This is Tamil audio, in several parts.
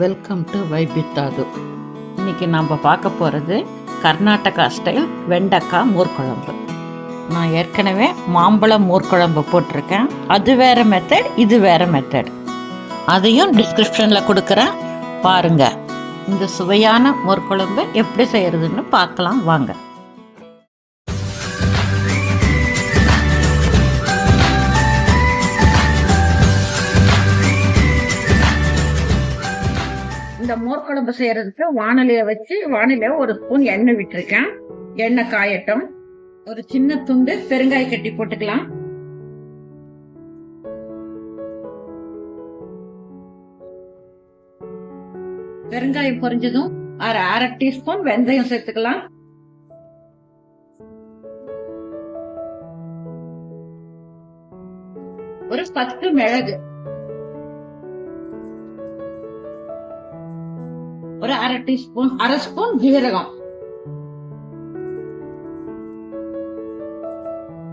வெல்கம் டு வைபித்தாது இன்னைக்கு நம்ம பார்க்க போகிறது கர்நாடகா ஸ்டைல் வெண்டைக்காய் மோர்க்குழம்பு. நான் ஏற்கனவே மாம்பழம் மோர்க்குழம்பு போட்டிருக்கேன். அது வேற மெத்தட் இது வேற மெத்தட் அதையும் டிஸ்கிரிப்ஷனில் கொடுக்குறேன். பாருங்கள் இந்த சுவையான மோர்க்குழம்பு எப்படி செய்கிறதுன்னு பார்க்கலாம். வாங்க. மோர்க்குழம்பு குழம்பு செய்யறதுக்கு வானிலைய வச்சு வானிலைய ஒரு ஸ்பூன் எண்ணெய் விட்டுருக்கேன். எண்ணெய் காயட்டும். ஒரு சின்ன துண்டு பெருங்காய கட்டி போட்டுக்கலாம். பெருங்காயம் பொரிஞ்சதும் அரை அரை டீஸ்பூன் வெந்தயம் சேர்த்துக்கலாம். ஒரு பத்து மிளகு. அரை டீஸ்பூன் அரை ஸ்பூன் ஜீரகம்.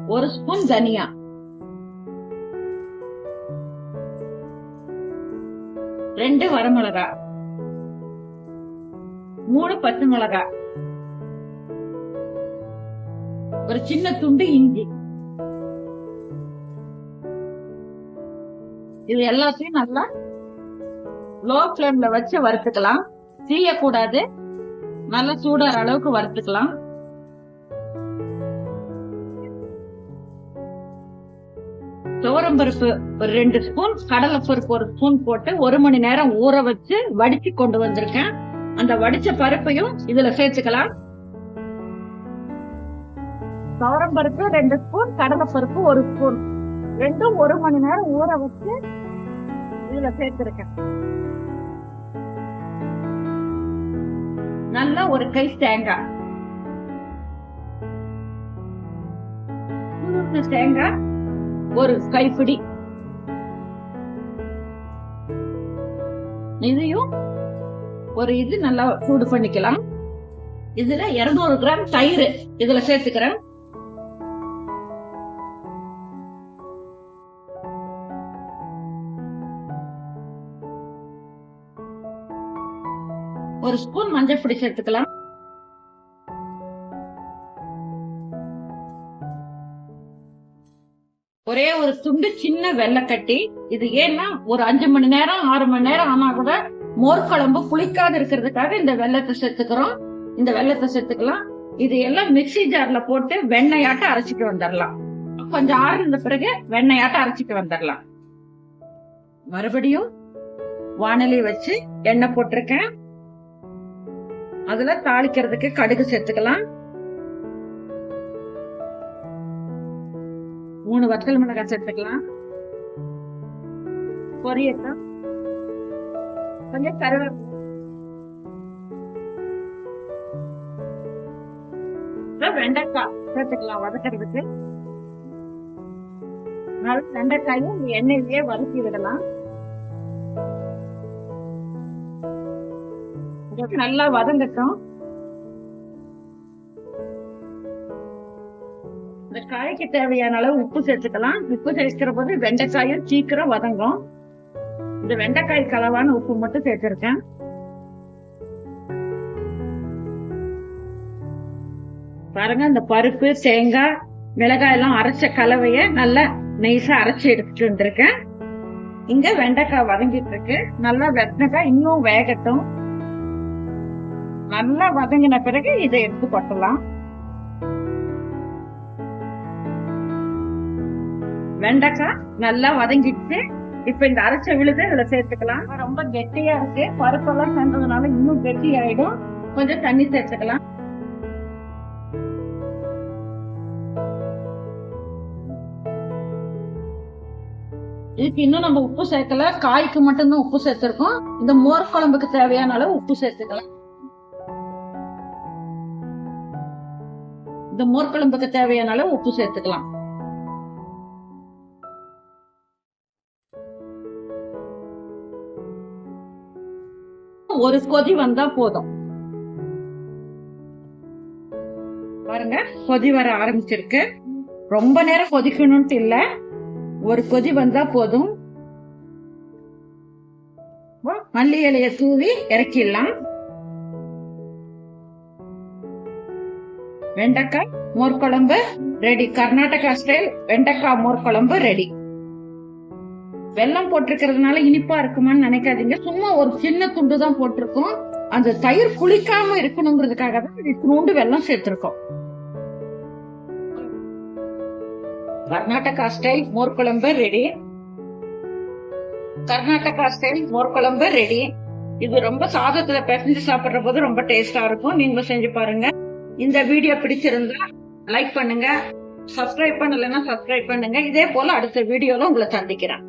ஒரு ஸ்பூன் தனியா. ரெண்டு வரமிளகா. மூணு பச்சை மிளகா. ஒரு சின்ன துண்டு இஞ்சி. இது எல்லாத்தையும் நல்லா லோ ஃபிளேம்ல வச்சு வறுத்துக்கலாம். தீயக்கூடாது நல்லா சூடாற அளவுக்கு வறுத்துக்கலாம். துவரம் பருப்பு ஒரு ரெண்டு ஸ்பூன் கடலைப்பருப்பு ஒரு ஸ்பூன் போட்டு ஒரு மணி நேரம் ஊற வச்சு வடிச்சு கொண்டு வந்திருக்கேன். அந்த வடிச்ச பருப்பையும் இதுல சேர்த்துக்கலாம். துவரம் பருப்பு ரெண்டு ஸ்பூன் கடலைப்பருப்பு ஒரு ஸ்பூன். ரெண்டும் ஒரு மணி நேரம் ஊற வச்சு இதுல சேர்த்திருக்கேன். நல்லா ஒரு கை தேங்காய். தேங்காய் ஒரு கைப்பிடி. இதையும் ஒரு இது நல்லா சூடு பண்ணிக்கலாம். இதுல இருநூறு கிராம் தயிர் இதுல சேர்த்துக்கிறேன். ஒரு ஸ்பூன் மஞ்சள் பொடி சேர்த்துக்கலாம். ஒரே ஒரு துண்டு சின்ன வெள்ளை கட்டி இது ஏன்னா ஒரு அஞ்சு மணி நேரம் ஆறு மணி நேரம் ஆனா கூட மோர் குழம்பு புளிக்காது இருக்கிறதுக்காக இந்த வெள்ளத்தை சேர்த்துக்கிறோம். இந்த வெள்ளத்தை சேர்த்துக்கலாம். இது எல்லாம் மிக்ஸி ஜார்ல போட்டு வெண்ணையாட்ட அரைச்சிட்டு வந்துடலாம். கொஞ்சம் ஆறுன பிறகு வெண்ணையாட்ட அரைச்சிட்டு வந்துடலாம். மறுபடியும் வானொலி வச்சு எண்ணெய் போட்டிருக்கேன். அதுல தாளிக்கிறதுக்கு கடுகு சேர்த்துக்கலாம். மூணு வத்தல் மிளகாய் சேர்த்துக்கலாம். பொரியட்டும். கொஞ்சம் கருவேப்பிலை. வெண்டைக்காய் சேர்த்துக்கலாம் வதக்கிறதுக்கு. வெண்டைக்காயும் எண்ணெயிலேயே வதக்கி விடலாம் நல்லா வதங்கட்டும். இந்த காய்க்கு தேவையான அளவு உப்பு சேர்த்துக்கலாம். உப்பு சேர்க்கிற போது வெண்டைக்காயும் சீக்கிரம் வதங்கும். இந்த வெண்டைக்காய் கலவான உப்பு மட்டும் சேர்த்திருக்கேன். பாருங்க இந்த பருப்பு தேங்காய் மிளகாய் எல்லாம் அரைச்ச கலவைய நல்லா நைஸா அரைச்சு எடுத்துட்டு வந்திருக்கேன். இங்க வெண்டைக்காய் வதங்கிட்டு இருக்கு. நல்லா வெண்டைக்காய் இன்னும் வேகட்டும். நல்லா வதங்கின பிறகு இதை எடுத்து கொட்டலாம். வெண்டைக்காய் நல்லா வதங்கிடுச்சு. இப்ப இந்த அரைச்ச விழுது இதுல சேர்த்துக்கலாம். ரொம்ப கெட்டியா இருக்கு. பருப்பெல்லாம் சேர்ந்ததுனால இன்னும் கெட்டி ஆயிடும். கொஞ்சம் தண்ணி சேர்த்துக்கலாம். இதுக்கு இன்னும் நம்ம உப்பு சேர்க்கல. காய்க்கு மட்டும்தான் உப்பு சேர்த்திருக்கோம். இந்த மோர் குழம்புக்கு தேவையான அளவு உப்பு சேர்த்துக்கலாம். இந்த மோர்க்குழம்புக்கு தேவையான அளவு உப்பு சேர்த்துக்கலாம். ஒரு கொதி வந்தா போதும். பாருங்க கொதி வர ஆரம்பிச்சிருக்கு. ரொம்ப நேரம் கொதிக்கணும்ட்டு இல்ல. ஒரு கொதி வந்தா போதும். மல்லி இலைய தூவி இறக்கிடலாம். வெண்டைக்காய் மோர் குழம்பு ரெடி கர்நாடகா ஸ்டைல் வெண்டைக்காய் மோர் குழம்பு ரெடி வெல்லம் போட்டிருக்கிறதுனால இனிப்பா இருக்குமான்னு நினைக்காதீங்க. சும்மா ஒரு சின்ன துண்டு தான் போட்டிருக்கோம். அந்த தயிர் புளிக்காம இருக்கணுங்கிறதுக்காக தான் இத்தினூண்டு வெல்லம் சேர்த்திருக்கோம். கர்நாடகா ஸ்டைல் மோர் குழம்பு ரெடி கர்நாடகா ஸ்டைல் மோர் குழம்பு ரெடி இது ரொம்ப சாதத்துல பிசைஞ்சு சாப்பிடுற போது ரொம்ப டேஸ்டா இருக்கும். நீங்களும் செஞ்சு பாருங்க. இந்த வீடியோ பிடிச்சிருந்தா லைக் பண்ணுங்க சப்ஸ்கிரைப் பண்ணலைன்னா சப்ஸ்கிரைப் பண்ணுங்க. இதே போல அடுத்த வீடியோல உங்களை சந்திக்கிறேன்.